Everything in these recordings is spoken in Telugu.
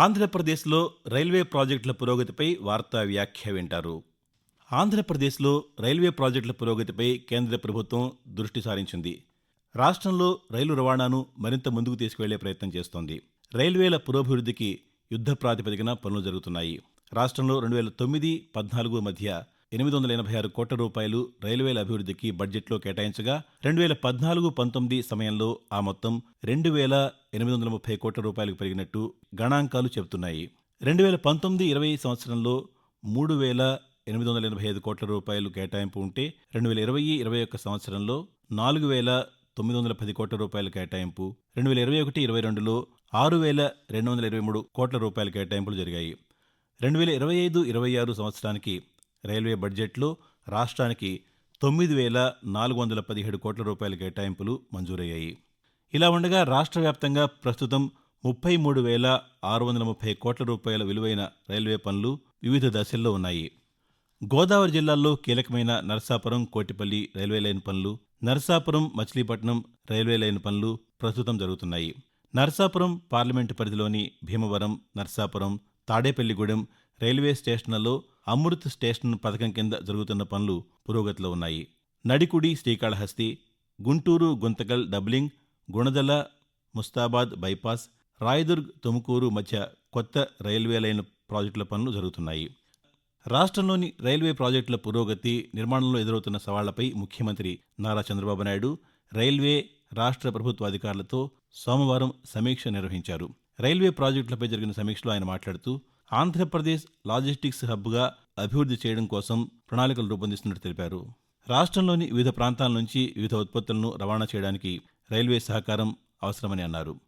ఆంధ్రప్రదేశ్లో రైల్వే ప్రాజెక్టుల పురోగతిపై వార్తా వ్యాఖ్య వింటారు. ఆంధ్రప్రదేశ్లో రైల్వే ప్రాజెక్టుల పురోగతిపై కేంద్ర ప్రభుత్వం దృష్టి సారించింది. రాష్ట్రంలో రైలు రవాణాను మరింత ముందుకు తీసుకువెళ్ళే ప్రయత్నం చేస్తోంది. రైల్వేల పురోభివృద్ధికి యుద్ధ ప్రాతిపదికన పనులు జరుగుతున్నాయి. రాష్ట్రంలో రెండు వేల తొమ్మిది పద్నాలుగు మధ్య ఎనిమిది వందల ఎనభై ఆరు కోట్ల రూపాయలు రైల్వేల అభివృద్ధికి బడ్జెట్లో కేటాయించగా రెండు వేల పద్నాలుగు పంతొమ్మిది సమయంలో ఆ మొత్తం రెండు వేల ఎనిమిది వందల ముప్పై కోట్ల రూపాయలకు పెరిగినట్టు గణాంకాలు చెబుతున్నాయి. రెండు వేల పంతొమ్మిది ఇరవై సంవత్సరంలో మూడు వేల ఎనిమిది వందల ఎనభై ఐదు కోట్ల రూపాయలు కేటాయింపు ఉంటే రెండు వేల ఇరవై ఇరవై ఒక్క సంవత్సరంలో నాలుగు వేల తొమ్మిది వందల పది కోట్ల రూపాయల కేటాయింపు రెండు వేల ఇరవై ఒకటి ఇరవై రెండులో ఆరు వేల రెండు వందల ఇరవై మూడు కోట్ల రూపాయల కేటాయింపులు జరిగాయి. రెండు వేల ఇరవై ఐదు ఇరవై ఆరు సంవత్సరానికి రైల్వే బడ్జెట్లో రాష్ట్రానికి తొమ్మిది వేల నాలుగు వందల పదిహేడు కోట్ల రూపాయల కేటాయింపులు మంజూరయ్యాయి. ఇలా ఉండగా రాష్ట్ర వ్యాప్తంగా ప్రస్తుతం ముప్పై మూడు వేల ఆరు వందల ముప్పై కోట్ల రూపాయల విలువైన రైల్వే పనులు వివిధ దశల్లో ఉన్నాయి. గోదావరి జిల్లాల్లో కీలకమైన నరసాపురం కోటిపల్లి రైల్వే లైన్ పనులు నరసాపురం మచిలీపట్నం రైల్వే లైన్ పనులు ప్రస్తుతం జరుగుతున్నాయి. నరసాపురం పార్లమెంటు పరిధిలోని భీమవరం నరసాపురం తాడేపల్లిగూడెం రైల్వే స్టేషన్లలో అమృత్ స్టేషన్ పథకం కింద జరుగుతున్న పనులు పురోగతిలో ఉన్నాయి. నడికుడి శ్రీకాళహస్తి గుంటూరు గుంతకల్ డబ్లింగ్ గుణదల ముస్తాబాద్ బైపాస్ రాయదుర్గ్ తుముకూరు మధ్య కొత్త రైల్వే లైన్ ప్రాజెక్టుల పనులు జరుగుతున్నాయి. రాష్ట్రంలోని రైల్వే ప్రాజెక్టుల పురోగతి నిర్మాణంలో ఎదురవుతున్న సవాళ్ళపై ముఖ్యమంత్రి నారా చంద్రబాబు నాయుడు రైల్వే రాష్ట్ర ప్రభుత్వ అధికారులతో సోమవారం సమీక్ష నిర్వహించారు. రైల్వే ప్రాజెక్టులపై జరిగిన సమీక్షలో ఆయన మాట్లాడుతూ ఆంధ్రప్రదేశ్ లాజిస్టిక్స్ హబ్గా అభివృద్ధి చేయడం కోసం ప్రణాళికలు రూపొందిస్తున్నట్టు తెలిపారు. రాష్ట్రంలోని వివిధ ప్రాంతాల నుంచి వివిధ ఉత్పత్తులను రవాణా చేయడానికి రైల్వే సహకారం అవసరమని అన్నారు.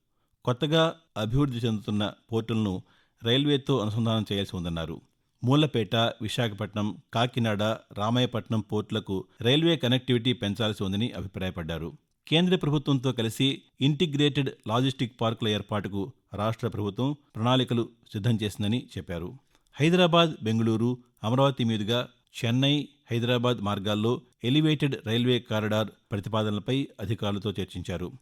కొత్తగా అభివృద్ధి చెందుతున్న పోర్టులను రైల్వేతో అనుసంధానం చేయాల్సి ఉందన్నారు. మూలపేట విశాఖపట్నం కాకినాడ రామాయపట్నం పోర్టులకు రైల్వే కనెక్టివిటీ పెంచాల్సి ఉందని అభిప్రాయపడ్డారు. కేంద్ర ప్రభుత్వంతో కలిసి ఇంటిగ్రేటెడ్ లాజిస్టిక్ పార్కుల ఏర్పాటుకు రాష్ట్ర ప్రభుత్వం ప్రణాళికలు సిద్ధం చేసిందని చెప్పారు. హైదరాబాద్ బెంగళూరు అమరావతి మీదుగా చెన్నై హైదరాబాద్ మార్గాల్లో ఎలివేటెడ్ రైల్వే కారిడార్ ప్రతిపాదనలపై అధికారులతో చర్చించారు.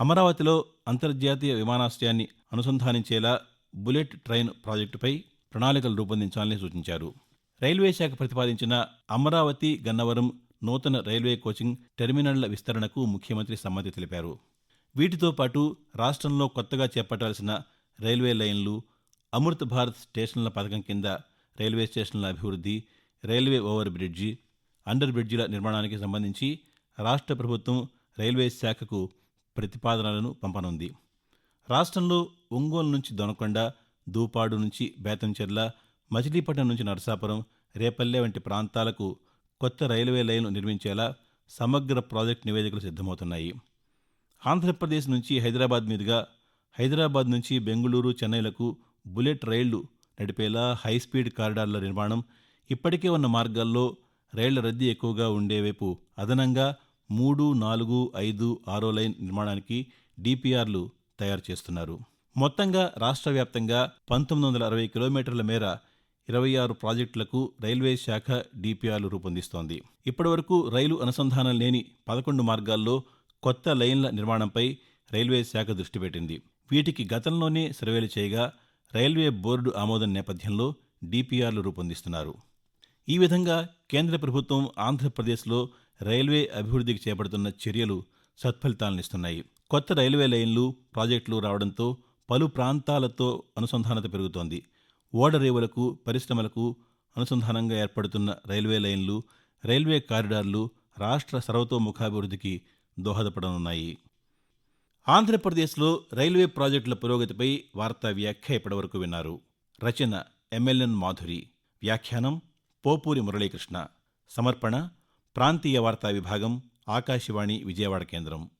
అమరావతిలో అంతర్జాతీయ విమానాశ్రయాన్ని అనుసంధానించేలా బుల్లెట్ ట్రైన్ ప్రాజెక్టుపై ప్రణాళికలు రూపొందించాలని సూచించారు. రైల్వే శాఖ ప్రతిపాదించిన అమరావతి గన్నవరం నూతన రైల్వే కోచింగ్ టెర్మినళ్ళ విస్తరణకు ముఖ్యమంత్రి సమ్మతి తెలిపారు. వీటితో పాటు రాష్ట్రంలో కొత్తగా చేపట్టాల్సిన రైల్వే లైన్లు అమృత్ భారత్ స్టేషన్ల పథకం కింద రైల్వే స్టేషన్ల అభివృద్ధి రైల్వే ఓవర్ బ్రిడ్జి అండర్ బ్రిడ్జిల నిర్మాణానికి సంబంధించి రాష్ట్ర ప్రభుత్వం రైల్వే శాఖకు ప్రతిపాదనలను పంపనుంది. రాష్ట్రంలో ఒంగోలు నుంచి దొనకొండ దూపాడు నుంచి బేతంచెర్ల మచిలీపట్నం నుంచి నరసాపురం రేపల్లె వంటి ప్రాంతాలకు కొత్త రైల్వే లైన్లు నిర్మించేలా సమగ్ర ప్రాజెక్టు నివేదికలు సిద్ధమవుతున్నాయి. ఆంధ్రప్రదేశ్ నుంచి హైదరాబాద్ మీదుగా హైదరాబాద్ నుంచి బెంగళూరు చెన్నైలకు బుల్లెట్ రైళ్ళు నడిపేలా హైస్పీడ్ కారిడార్ల నిర్మాణం ఇప్పటికే ఉన్న మార్గాల్లో రైళ్ళ రద్దీ ఎక్కువగా ఉండేవైపు అదనంగా మూడు నాలుగు ఐదు ఆరో లైన్ నిర్మాణానికి డిపిఆర్లు తయారు చేస్తున్నారు. మొత్తంగా రాష్ట్ర వ్యాప్తంగా పంతొమ్మిది వందల అరవై కిలోమీటర్ల మేర ఇరవై ఆరు ప్రాజెక్టులకు రైల్వే శాఖ డిపిఆర్లు రూపొందిస్తోంది. ఇప్పటివరకు రైలు అనుసంధానం లేని పదకొండు మార్గాల్లో కొత్త లైన్ల నిర్మాణంపై రైల్వే శాఖ దృష్టి పెట్టింది. వీటికి గతంలోనే సర్వేలు చేయగా రైల్వే బోర్డు ఆమోదం నేపథ్యంలో డిపిఆర్లు రూపొందిస్తున్నారు. ఈ విధంగా కేంద్ర ప్రభుత్వం ఆంధ్రప్రదేశ్లో రైల్వే అభివృద్ధికి చేపడుతున్న చర్యలు సత్ఫలితాలనిస్తున్నాయి. కొత్త రైల్వే లైన్లు ప్రాజెక్టులు రావడంతో పలు ప్రాంతాలతో అనుసంధానత పెరుగుతోంది. ఓడరేవులకు పరిశ్రమలకు అనుసంధానంగా ఏర్పడుతున్న రైల్వే లైన్లు రైల్వే కారిడార్లు రాష్ట్ర సర్వతోముఖాభివృద్ధికి దోహదపడనున్నాయి. ఆంధ్రప్రదేశ్లో రైల్వే ప్రాజెక్టుల పురోగతిపై వార్తా వ్యాఖ్య ఇప్పటివరకు విన్నారు. రచన ఎమ్మెల్యన్ మాధురి. వ్యాఖ్యానం పోపూరి మురళీకృష్ణ. సమర్పణ ప్రాంతీయ వార్తా విభాగం ఆకాశవాణి విజయవాడ కేంద్రం.